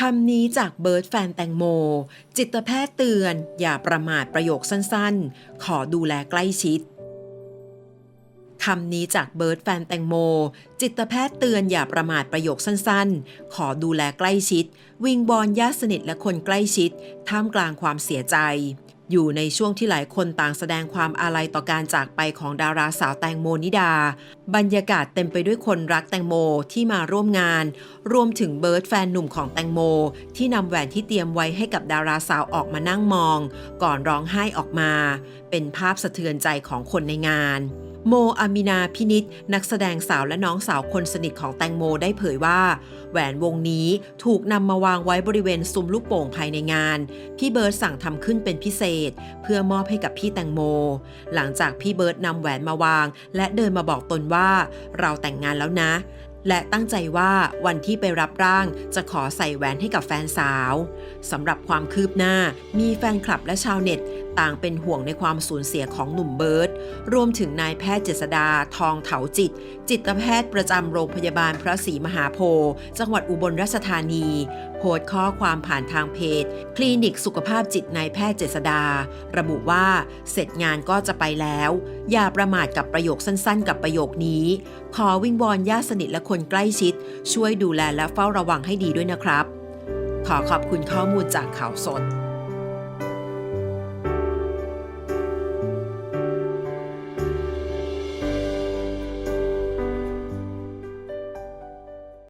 คำนี้จากเบิร์ดแฟนแตงโม จิตแพทย์เตือน อย่าประมาทประโยคสั้นๆ ขอดูแลใกล้ชิดคำนี้จากเบิร์ดแฟนแตงโม จิตแพทย์เตือนอย่าประมาทประโยคสั้นๆ ขอดูแลใกล้ชิด วิงบอลญาติสนิทและคนใกล้ชิด ท่ามกลางความเสียใจ อยู่ในช่วงที่หลายคนต่างแสดงความอาลัยต่อการจากไปของดาราสาวแตงโมนิดา บรรยากาศเต็มไปด้วยคนรักแตงโมที่มาร่วมงาน รวมถึงเบิร์ดแฟนหนุ่มของแตงโม ที่นำแหวนที่เตรียมไว้ให้กับดาราสาวออกมานั่งมอง ก่อนร้องไห้ออกมา เป็นภาพสะเทือนใจของคนในงาน โมอามินาพินิษนักแสดงสาวและน้องสาวคนสนิทของแตงโมได้เผยว่า แหวนวงนี้ถูกนำมาวางไว้บริเวณซุ้มลูกโป่งภายในงาน พี่เบิร์ดสั่งทำขึ้นเป็นพิเศษ เพื่อมอบให้กับพี่แตงโม หลังจากพี่เบิร์ดนำแหวนมาวาง และเดินมาบอกตนว่า เราแต่งงานแล้วนะ และตั้งใจว่าวันที่ไปรับร่างจะขอใส่แหวนให้กับแฟนสาวสำหรับความคืบหน้ามีแฟนคลับและชาวเน็ต ต่างเป็นห่วงในความสูญเสียของหนุ่มเบิร์ดรวมถึงนายแพทย์เจษดา ทองเถาจิต จิตแพทย์ประจำโรงพยาบาลพระศรีมหาโพธิ์จังหวัดอุบลราชธานี โพสต์ข้อความผ่านทางเพจ คลินิกสุขภาพจิตนายแพทย์เจษดา ระบุว่าเสร็จงานก็จะไปแล้ว อย่าประมาทกับประโยคสั้นๆ กับประโยคนี้ ขอวิงวอนญาติสนิทและคนใกล้ชิด ช่วยดูแลและเฝ้าระวังให้ดีด้วยนะครับ ขอขอบคุณข้อมูลจากข่าวสด